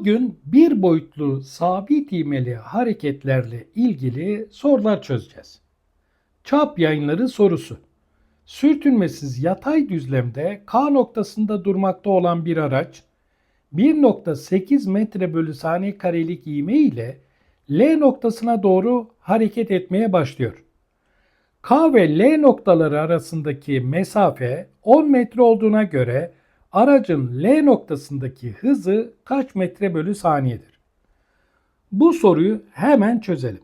Bugün bir boyutlu sabit ivmeli hareketlerle ilgili sorular çözeceğiz. Çap yayınları sorusu. Sürtünmesiz yatay düzlemde K noktasında durmakta olan bir araç 1.8 metre bölü saniye karelik ivme ile L noktasına doğru hareket etmeye başlıyor. K ve L noktaları arasındaki mesafe 10 metre olduğuna göre aracın L noktasındaki hızı kaç metre bölü saniyedir? Bu soruyu hemen çözelim.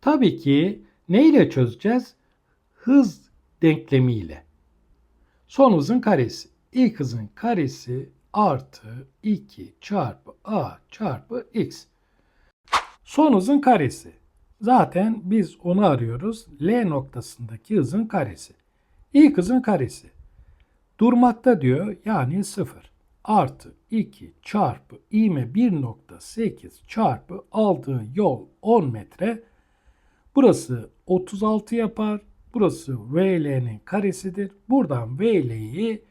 Tabii ki ne ile çözeceğiz? Hız denklemiyle. Son hızın karesi. İlk hızın karesi artı 2 çarpı a çarpı x. Son hızın karesi. Zaten biz onu arıyoruz. L noktasındaki hızın karesi. İlk hızın karesi. Durmakta diyor yani 0 artı 2 çarpı ivme 1.8 çarpı aldığı yol 10 metre. Burası 36 yapar. Burası VL'nin karesidir. Buradan VL'yi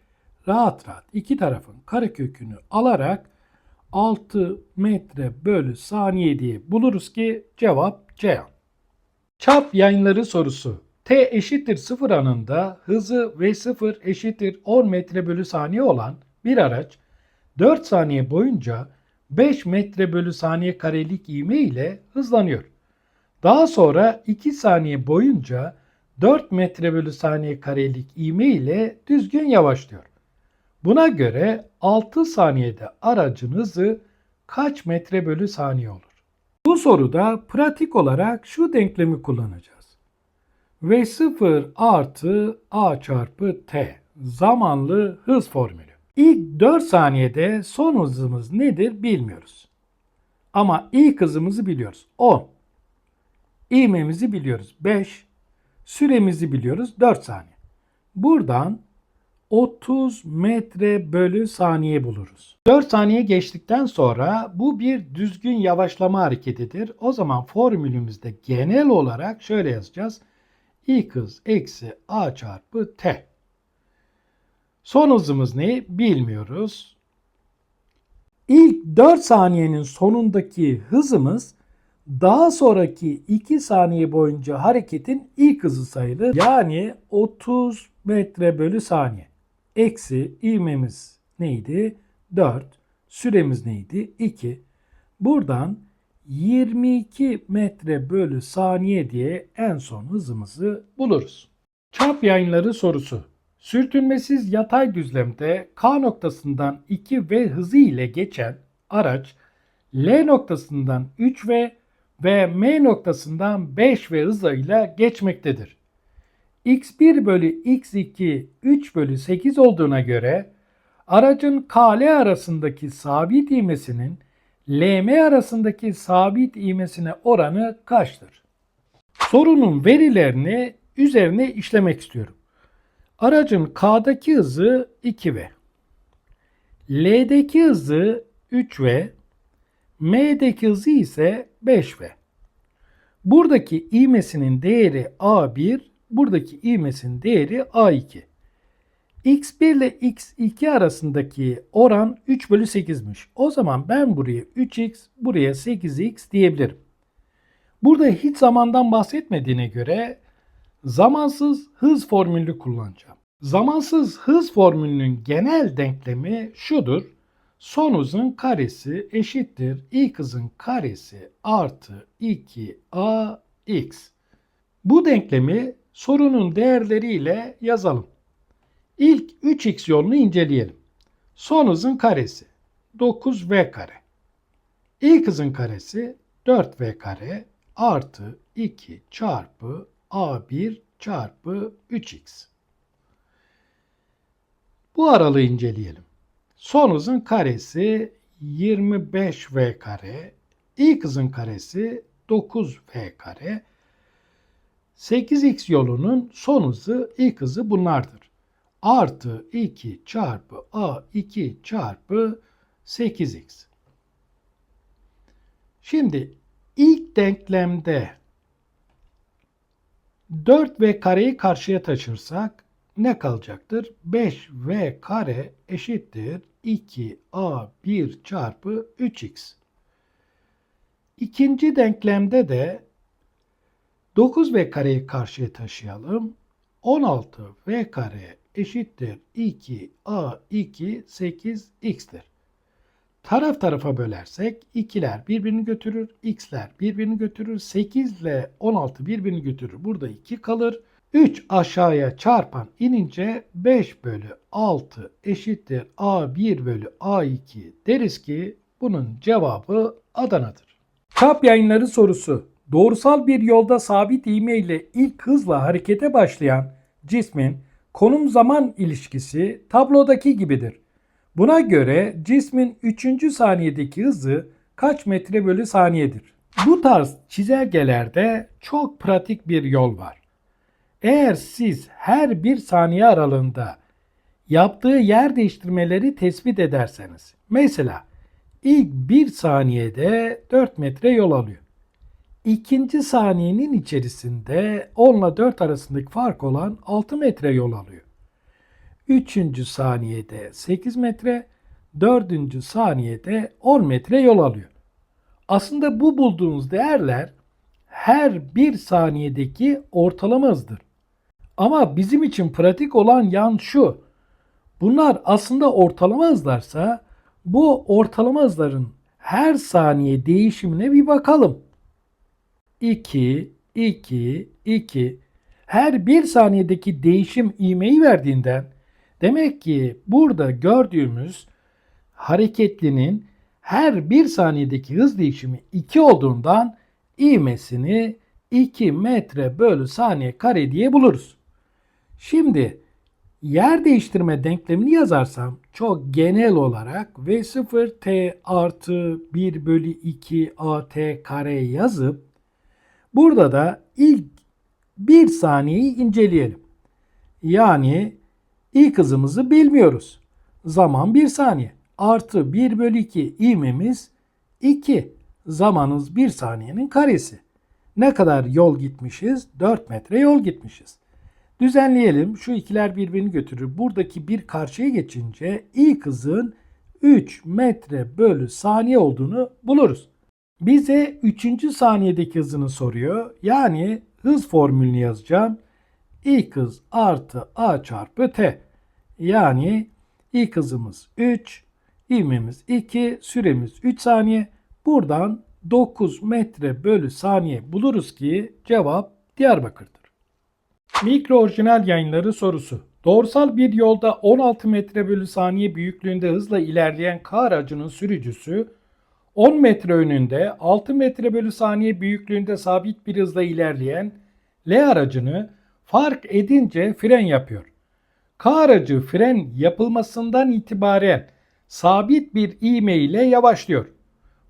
rahat rahat iki tarafın karekökünü alarak 6 metre bölü saniye diye buluruz ki cevap Ceyhan. Çap yayınları sorusu. T eşittir 0 anında hızı V0 eşittir 10 metre bölü saniye olan bir araç 4 saniye boyunca 5 metre bölü saniye karelik ivme ile hızlanıyor. Daha sonra 2 saniye boyunca 4 metre bölü saniye karelik ivme ile düzgün yavaşlıyor. Buna göre 6 saniyede aracın hızı kaç metre bölü saniye olur? Bu soruda pratik olarak şu denklemi kullanacağız. V0 artı A çarpı T zamanlı hız formülü. İlk 4 saniyede son hızımız nedir bilmiyoruz. Ama ilk hızımızı biliyoruz. 10. İğmemizi biliyoruz. 5. Süremizi biliyoruz. 4 saniye. Buradan 30 metre bölü saniye buluruz. 4 saniye geçtikten sonra bu bir düzgün yavaşlama hareketidir. O zaman formülümüzde genel olarak şöyle yazacağız. İlk hız eksi a çarpı t. Son hızımız ne? Bilmiyoruz. İlk 4 saniyenin sonundaki hızımız daha sonraki 2 saniye boyunca hareketin ilk hızı sayılır. Yani 30 metre bölü saniye. Eksi ivmemiz neydi? 4. Süremiz neydi? 2. Buradan 22 metre bölü saniye diye en son hızımızı buluruz. Çap yayınları sorusu. Sürtünmesiz yatay düzlemde K noktasından 2 v hızı ile geçen araç L noktasından 3 v ve M noktasından 5 v hızıyla geçmektedir. x1 bölü x2 3 bölü 8 olduğuna göre aracın KL arasındaki sabit ivmesinin LM arasındaki sabit ivmesine oranı kaçtır? Sorunun verilerini üzerine işlemek istiyorum. Aracın K'daki hızı 2V. L'deki hızı 3V. M'deki hızı ise 5V. Buradaki ivmesinin değeri A1, buradaki ivmesinin değeri A2. X1 ile X2 arasındaki oran 3 bölü 8'miş. O zaman ben buraya 3X, buraya 8X diyebilirim. Burada hiç zamandan bahsetmediğine göre zamansız hız formülünü kullanacağım. Zamansız hız formülünün genel denklemi şudur. Son hızın karesi eşittir ilk hızın karesi artı 2ax. Bu denklemi sorunun değerleriyle yazalım. İlk 3x yolunu inceleyelim. Son hızın karesi 9v kare. İlk hızın karesi 4v kare artı 2 çarpı a1 çarpı 3x. Bu aralığı inceleyelim. Son hızın karesi 25v kare. İlk hızın karesi 9v kare. 8x yolunun son hızı ilk hızı bunlardır artı 2 çarpı a2 çarpı 8x. Şimdi ilk denklemde 4 ve kareyi karşıya taşırsak ne kalacaktır? 5v kare eşittir 2a1 çarpı 3x. İkinci denklemde de 9v kareyi karşıya taşıyalım. 16v kare eşittir 2a2 8x'tir. Taraf tarafa bölersek 2'ler birbirini götürür, x'ler birbirini götürür, 8 ile 16 birbirini götürür. Burada 2 kalır. 3 aşağıya çarpan inince 5 bölü 6 eşittir A1 bölü A2 deriz ki bunun cevabı Adana'dır. Kap yayınları sorusu. Doğrusal bir yolda sabit ivme ile ilk hızla harekete başlayan cismin konum zaman ilişkisi tablodaki gibidir. Buna göre cismin 3. saniyedeki hızı kaç metre bölü saniyedir? Bu tarz çizelgelerde çok pratik bir yol var. Eğer siz her bir saniye aralığında yaptığı yer değiştirmeleri tespit ederseniz, mesela ilk bir saniyede 4 metre yol alıyor. İkinci saniyenin içerisinde 10 ile 4 arasındaki fark olan 6 metre yol alıyor. Üçüncü saniyede 8 metre, dördüncü saniyede 10 metre yol alıyor. Aslında bu bulduğunuz değerler her bir saniyedeki ortalama hızdır. Ama bizim için pratik olan yan şu. Bunlar aslında ortalama hızlarsa bu ortalama hızların her saniye değişimine bir bakalım. 2, 2, 2. Her bir saniyedeki değişim ivmeyi verdiğinden demek ki burada gördüğümüz hareketlinin her bir saniyedeki hız değişimi 2 olduğundan ivmesini 2 metre bölü saniye kare diye buluruz. Şimdi yer değiştirme denklemini yazarsam çok genel olarak V0 T artı 1 bölü 2 AT kare yazıp burada da ilk bir saniyeyi inceleyelim. Yani ilk hızımızı bilmiyoruz. Zaman 1 saniye. Artı 1 bölü 2 ivmemiz 2. Zamanımız 1 saniyenin karesi. Ne kadar yol gitmişiz? 4 metre yol gitmişiz. Düzenleyelim. Şu ikiler birbirini götürür. Buradaki bir karşıya geçince ilk hızın 3 metre bölü saniye olduğunu buluruz. Bize 3. saniyedeki hızını soruyor. Yani hız formülünü yazacağım. İlk hız artı a çarpı t. Yani ilk hızımız 3, ivmemiz 2, süremiz 3 saniye. Buradan 9 metre bölü saniye buluruz ki cevap Diyarbakır'dır. Mikro orijinal yayınları sorusu. Doğrusal bir yolda 16 metre bölü saniye büyüklüğünde hızla ilerleyen K aracının sürücüsü 10 metre önünde 6 metre bölü saniye büyüklüğünde sabit bir hızla ilerleyen L aracını fark edince fren yapıyor. K aracı fren yapılmasından itibaren sabit bir ivme ile yavaşlıyor.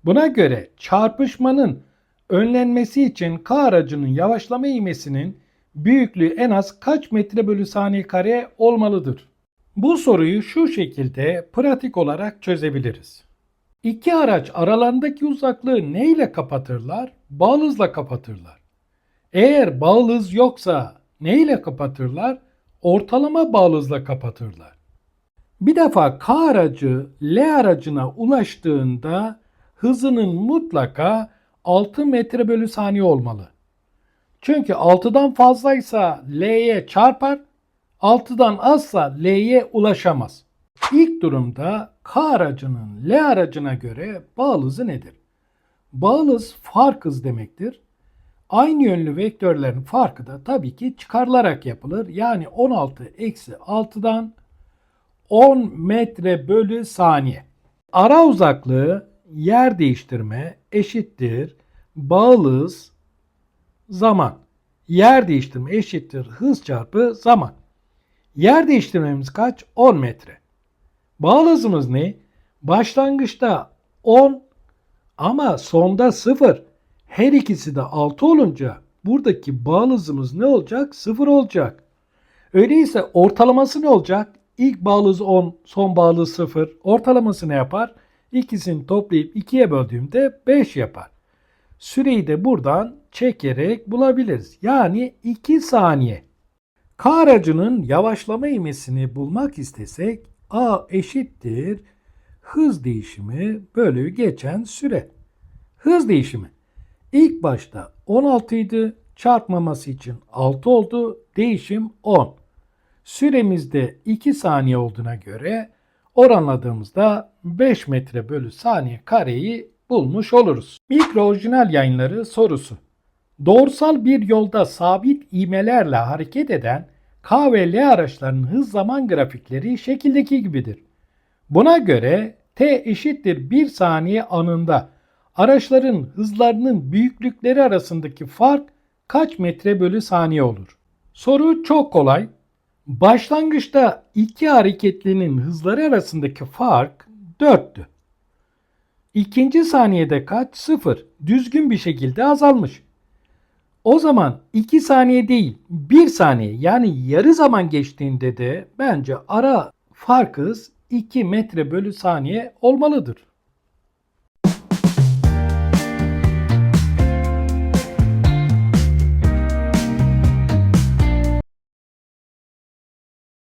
Buna göre çarpışmanın önlenmesi için K aracının yavaşlama ivmesinin büyüklüğü en az kaç metre bölü saniye kare olmalıdır? Bu soruyu şu şekilde pratik olarak çözebiliriz. İki araç aralarındaki uzaklığı ne ile kapatırlar? Bağlı hızla kapatırlar. Eğer bağlı hız yoksa ne ile kapatırlar? Ortalama bağlı hızla kapatırlar. Bir defa K aracı L aracına ulaştığında hızının mutlaka 6 metre bölü saniye olmalı. Çünkü 6'dan fazlaysa L'ye çarpar, 6'dan azsa L'ye ulaşamaz. İlk durumda K aracının L aracına göre bağlı hızı nedir? Bağlı hız fark hız demektir. Aynı yönlü vektörlerin farkı da tabii ki çıkarılarak yapılır. Yani 16 eksi 6'dan 10 metre bölü saniye. Ara uzaklığı yer değiştirme eşittir bağlı hız zaman. Yer değiştirme eşittir hız çarpı zaman. Yer değiştirmemiz kaç? 10 metre. Bağlı hızımız ne? Başlangıçta 10 ama sonda 0. Her ikisi de 6 olunca buradaki bağlı hızımız ne olacak? 0 olacak. Öyleyse ortalaması ne olacak? İlk bağlı hız 10, son bağlı hız 0. Ortalaması ne yapar? İkisini toplayıp 2'ye böldüğümde 5 yapar. Süreyi de buradan çekerek bulabiliriz. Yani 2 saniye. K aracının yavaşlama ivmesini bulmak istesek A eşittir hız değişimi bölü geçen süre. Hız değişimi. İlk başta 16 idi. Çarpmaması için 6 oldu. Değişim 10. Süremizde 2 saniye olduğuna göre oranladığımızda 5 metre bölü saniye kareyi bulmuş oluruz. Mikro orijinal yayınları sorusu. Doğrusal bir yolda sabit ivmelerle hareket eden K ve L araçlarının hız zaman grafikleri şekildeki gibidir. Buna göre t eşittir 1 saniye anında araçların hızlarının büyüklükleri arasındaki fark kaç metre bölü saniye olur? Soru çok kolay. Başlangıçta iki hareketlinin hızları arasındaki fark 4'tü. İkinci saniyede kaç? 0. Düzgün bir şekilde azalmış. O zaman 2 saniye değil 1 saniye yani yarı zaman geçtiğinde de bence ara fark hız 2 metre bölü saniye olmalıdır.